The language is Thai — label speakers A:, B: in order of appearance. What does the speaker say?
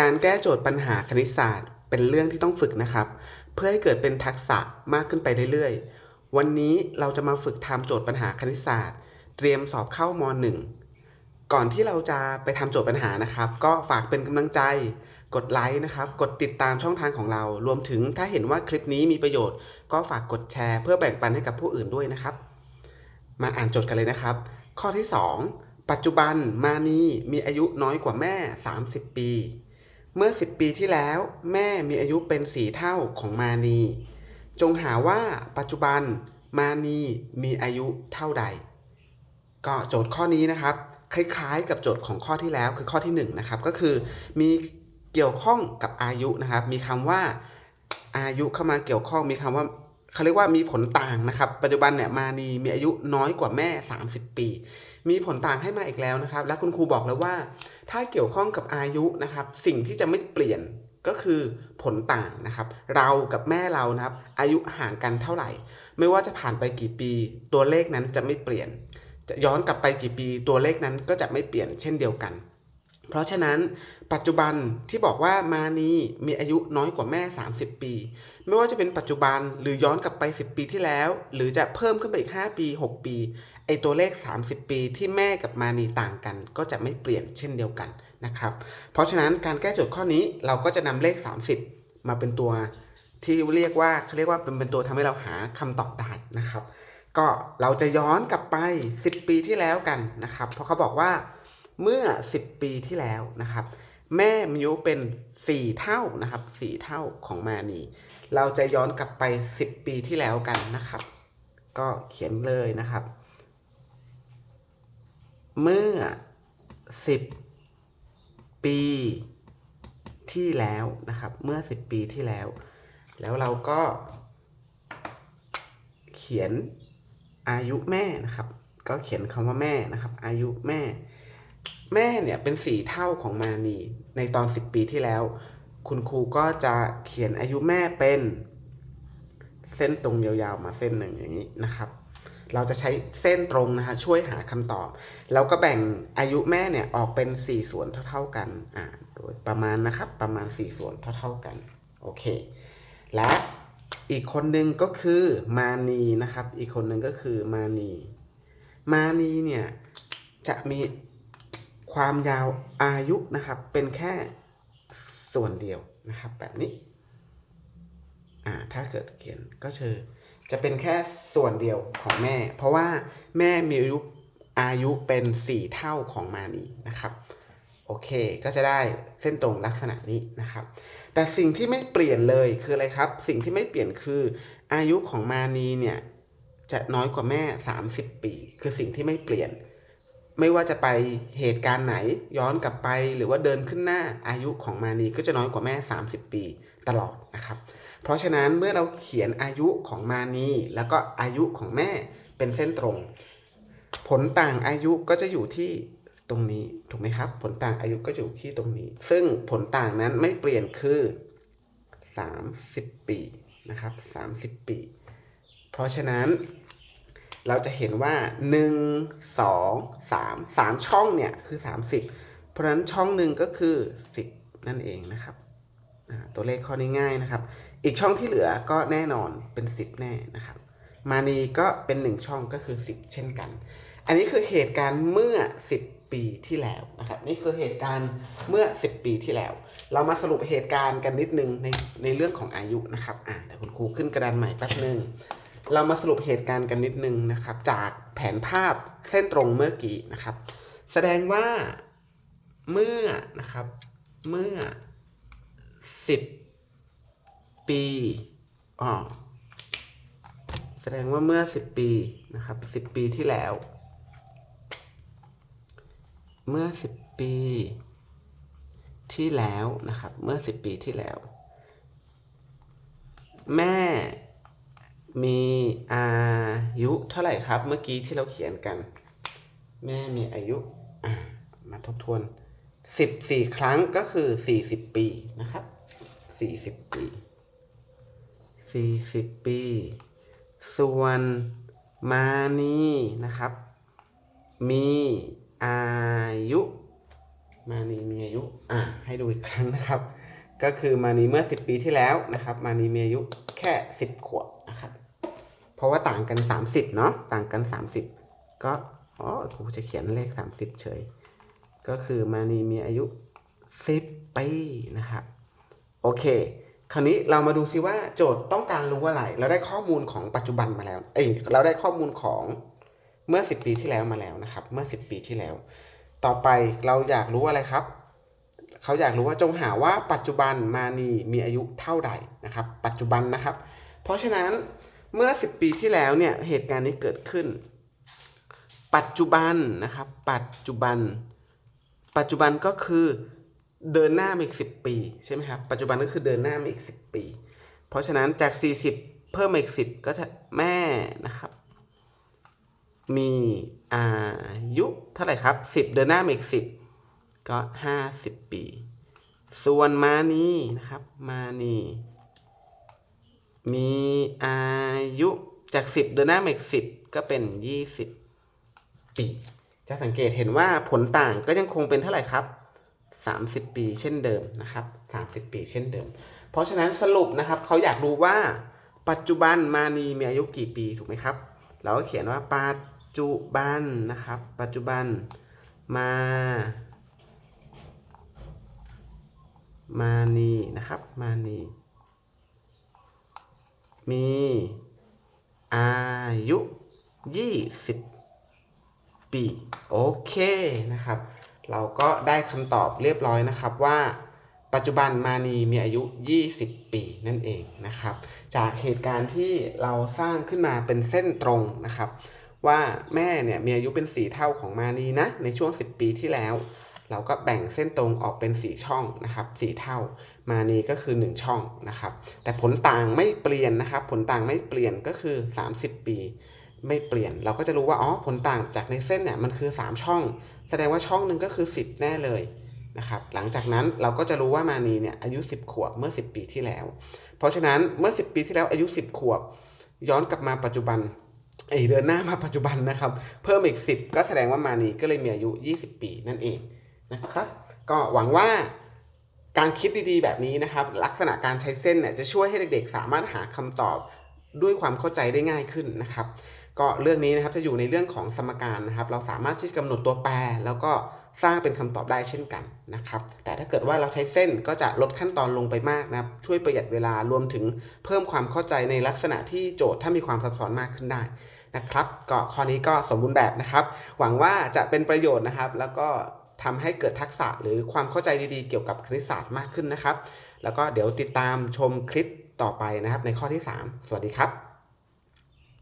A: การแก้โจทย์ปัญหาคณิตศาสตร์ เป็นเรื่องที่ต้องฝึกนะครับ เพื่อให้เกิดเป็นทักษะมากขึ้นไปเรื่อยๆ วันนี้เราจะมาฝึกทำโจทย์ปัญหาคณิตศาสตร์ เตรียมสอบเข้ามหนึ่งก่อนที่เราจะไปทำโจทย์ปัญหานะครับ ก็ฝากเป็นกำลังใจ กดไลค์นะครับ กดติดตามช่องทางของเรา รวมถึงถ้าเห็นว่าคลิปนี้มีประโยชน์ ก็ฝากกดแชร์เพื่อแบ่งปันให้กับผู้อื่นด้วยนะครับ มาอ่านโจทย์กันเลยนะครับ ข้อที่ 2 ปัจจุบันมานีมีอายุน้อยกว่าแม่ 30 ปี เมื่อ10ปีที่แล้ว แม่มีอายุเป็นสีเท่าของมานี จงหาว่าปัจจุบันมานีมีอายุเท่าใด ก็โจทย์ข้อนี้นะครับ คล้ายๆ กับโจทย์ของข้อที่แล้วคือข้อที่1นนะครับก็คือมีเกี่ยวข้องกับอายุนะครับ มีคำว่าอายุเข้ามาเกี่ยวข้องมีคำว่าเขาเรียกว่ามีผลต่างนะครับ ปัจจุบันเนี่ยมานีมีอายุน้อยกว่าแม่ 30 ปี มีผลต่างให้มาอีกแล้วนะครับ และคุณครูบอกแล้วว่า ถ้าเกี่ยวข้องกับอายุนะครับ สิ่งที่จะไม่เปลี่ยนก็คือผลต่างนะครับ เรากับแม่เรานะครับ อายุห่างกันเท่าไหร่ ไม่ว่าจะผ่านไปกี่ปี ตัวเลขนั้นจะไม่เปลี่ยน จะย้อนกลับไปกี่ปีตัวเลขนั้นก็จะไม่เปลี่ยนเช่นเดียวกัน เพราะฉะนั้น ปัจจุบันที่บอกว่ามานีมีอายุน้อยกว่าแม่ 30 ปี ไม่ว่าจะเป็นปัจจุบันหรือย้อนกลับไป 10 ปีที่แล้ว หรือจะเพิ่มขึ้นไปอีก 5 ปี 6 ปี ไอตัวเลข 30 ปีที่แม่กับมานีต่างกัน ก็จะไม่เปลี่ยนเช่นเดียวกันนะครับ เพราะฉะนั้นการแก้โจทย์ข้อนี้เราก็จะนำเลข 30 มาเป็นตัวที่เรียกว่าเขาเรียกว่าเป็นเป็นตัวทำให้เราหาคำตอบได้นะครับ ก็เราจะย้อนกลับไป 10 ปีที่แล้วกันนะครับ เพราะเขาบอกว่าเมื่อ 10 ปีที่แล้วนะครับ แม่มีอายุเป็น 4 เท่านะครับ 4 เท่าของมานีเราจะย้อนกลับไป 10 ปีที่แล้วกันนะครับ ก็เขียนเลยนะครับ เมื่อ 10 ปีที่แล้วนะครับ เมื่อ 10 ปีที่แล้ว แล้วเราก็ เขียนอายุแม่นะครับ ก็เขียนคำว่าแม่นะครับ อายุแม่ แม่เนี่ยเป็นสี่เท่าของมานีในตอน 10 ปีที่แล้ว คุณครูก็จะเขียนอายุแม่เป็น เส้นตรงยาวๆมาเส้นหนึ่งอย่างนี้นะครับ เราจะใช้เส้นตรงนะฮะช่วยหาคำตอบ แล้วก็แบ่งอายุแม่เนี่ยออกเป็น 4 ส่วนเท่า ๆกันอ่าโดยประมาณนะครับประมาณ 4 ส่วนเท่า ๆกันโอเค และอีกคนหนึ่งก็คือมานีนะครับ อีกคนหนึ่งก็คือมานี มานีเนี่ยจะมีความยาวอายุนะครับ เป็นแค่ส่วนเดียวนะครับ แบบนี้ อ่าถ้าเกิดเขียนก็คือ จะเป็นแค่ส่วนเดียวของแม่ เพราะว่าแม่มีอายุอายุเป็นสี่เท่าของมานีนะครับโอเคก็จะได้เส้นตรงลักษณะนี้นะครับ แต่สิ่งที่ไม่เปลี่ยนเลยคืออะไรครับ สิ่งที่ไม่เปลี่ยนคืออายุของมานีเนี่ยจะน้อยกว่าแม่ 30 ปี คือสิ่งที่ไม่เปลี่ยน ไม่ว่าจะไปเหตุการณ์ไหนย้อนกลับไปหรือว่าเดินขึ้นหน้าอายุของมานีก็จะน้อยกว่าแม่ 30 ปี ตลอดนะครับ เพราะฉะนั้นเมื่อเราเขียนอายุของมานีแล้วก็อายุของแม่เป็นเส้นตรง ผลต่างอายุก็จะอยู่ที่ตรงนี้ถูกไหมครับ ผลต่างอายุก็อยู่ที่ตรงนี้ ซึ่งผลต่างนั้นไม่เปลี่ยนคือ 30 ปีนะครับ30 ปี เพราะฉะนั้นเราจะเห็นว่า 1 2 3 3 ช่องเนี่ยคือ 30 เพราะฉะนั้นช่องหนึ่งก็คือ 10 นั่นเองนะครับ ตัวเลขข้อนี้ง่ายนะครับ อีกช่องที่เหลือก็แน่นอนเป็น 10 แน่นะครับ มานีก็เป็น 1 ช่องก็คือ 10 เช่นกัน อันนี้คือเหตุการณ์เมื่อ 10 ปีที่แล้วนะครับ นี่คือเหตุการณ์เมื่อ 10 ปีที่แล้ว เรามาสรุปเหตุการณ์กันนิดนึงในในเรื่องของอายุนะครับอ่าเดี๋ยวคุณครูขึ้นกระดานใหม่แป๊บนึงเรามาสรุปเหตุการณ์กันนิดนึงนะครับ จากแผนภาพเส้นตรงเมื่อกี้นะครับ แสดงว่าเมื่อนะครับ เมื่อ 10ปีอ๋อแสดงว่าเมื่อ10ปีนะครับ10ปีที่แล้ว เมื่อ10ปีที่แล้วนะครับ เมื่อ10ปีที่แล้ว แม่มีอายุเท่าไหร่ครับ เมื่อกี้ที่เราเขียนกัน แม่มีอายุมาทบทวน 14ครั้งก็คือ40ปีนะครับ40ปี40ปี ส่วนมานีนะครับ มีอายุ มานีมีอายุอะให้ดูอีกครั้งนะครับ ก็คือมานีเมื่อ10ปีที่แล้วนะครับ มานีมีอายุแค่10ขวบนะครับ เพราะว่าต่างกัน30เนาะต่างกัน30ก็อ๋อครูจะเขียนเลข30เฉย ก็คือมานีมีอายุ 10 ปีนะครับ โอเค คราวนี้เรามาดูซิว่าโจทย์ต้องการรู้อะไร เราได้ข้อมูลของปัจจุบันมาแล้ว เอ้ย เราได้ข้อมูลของเมื่อ 10 ปีที่แล้วมาแล้วนะครับ เมื่อ 10 ปีที่แล้ว ต่อไปเราอยากรู้อะไรครับ เขาอยากรู้ว่าจงหาว่าปัจจุบันมานีมีอายุเท่าใดนะครับ ปัจจุบันนะครับ เพราะฉะนั้นเมื่อ 10 ปีที่แล้วเนี่ยเหตุการณ์นี้เกิดขึ้น ปัจจุบันนะครับ ปัจจุบัน ปัจจุบันก็คือเดินหน้ามาอีก 10 ปีใช่ไหมครับ ปัจจุบันก็คือเดินหน้ามาอีก 10 ปี เพราะฉะนั้นจาก 40 เพิ่มมาอีก 10 ก็จะแม่นะครับ มีอายุเท่าไหร่ครับ 10 เดินหน้ามาอีก 10 ก็ 50 ปี ส่วนมานีนะครับ มานีมีอายุจาก 10 เดินหน้ามาอีก 10 ก็เป็น 20 ปี จะสังเกตเห็นว่าผลต่างก็ยังคงเป็นเท่าไหร่ครับ 30 ปีเช่นเดิมนะครับ 30 ปีเช่นเดิม เพราะฉะนั้นสรุปนะครับเขาอยากรู้ว่าปัจจุบันมานีมีอายุกี่ปีถูกไหมครับ เราก็เขียนว่าปัจจุบันนะครับ ปัจจุบันมามานีนะครับ มานีมีอายุ 20 ปีโอเคนะครับ เราก็ได้คำตอบเรียบร้อยนะครับว่า ปัจจุบันมานีมีอายุ 20 ปีนั่นเองนะครับ จากเหตุการณ์ที่เราสร้างขึ้นมาเป็นเส้นตรงนะครับ ว่าแม่เนี่ยมีอายุเป็นสีเท่าของมานีนะในช่วง 10 ปีที่แล้ว เราก็แบ่งเส้นตรงออกเป็นสีช่องนะครับสีเท่า มานีก็คือ 1 ช่องนะครับ แต่ผลต่างไม่เปลี่ยนนะครับ ผลต่างไม่เปลี่ยนก็คือ 30 ปี ไม่เปลี่ยน เราก็จะรู้ว่าอ๋อผลต่างจากในเส้นเนี่ยมันคือ 3 ช่อง แสดงว่าช่องหนึ่งก็คือ 10 แน่เลยนะครับหลังจากนั้นเราก็จะรู้ว่ามานีเนี่ยอายุ 10 ขวบเมื่อ 10 ปีที่แล้ว เพราะฉะนั้นเมื่อ 10 ปีที่แล้วอายุ 10 ขวบ ย้อนกลับมาปัจจุบันไอเดินหน้ามาปัจจุบันนะครับ เพิ่มอีก 10 ก็แสดงว่ามานีก็เลยมีอายุ 20 ปีนั่นเองนะครับ ก็หวังว่าการคิดดีๆ แบบนี้นะครับ ลักษณะการใช้เส้นเนี่ยจะช่วยให้เด็กๆ สามารถหาคำตอบด้วยความเข้าใจได้ง่ายขึ้นนะครับ ก็เรื่องนี้นะครับจะอยู่ในเรื่องของสมการนะครับ เราสามารถที่จะกำหนดตัวแปร แล้วก็สร้างเป็นคำตอบได้เช่นกันนะครับ แต่ถ้าเกิดว่าเราใช้เส้นก็จะลดขั้นตอนลงไปมากนะครับ ช่วยประหยัดเวลารวมถึงเพิ่มความเข้าใจในลักษณะที่โจทย์ถ้ามีความซับซ้อนมากขึ้นได้นะครับ ก็ข้อนี้ก็สมบูรณ์แบบนะครับ หวังว่าจะเป็นประโยชน์นะครับ แล้วก็ทำให้เกิดทักษะหรือความเข้าใจดีๆ เกี่ยวกับคณิตศาสตร์มากขึ้นนะครับ แล้วก็เดี๋ยวติดตามชมคลิปต่อไปนะครับในข้อที่ 3 สวัสดีครับ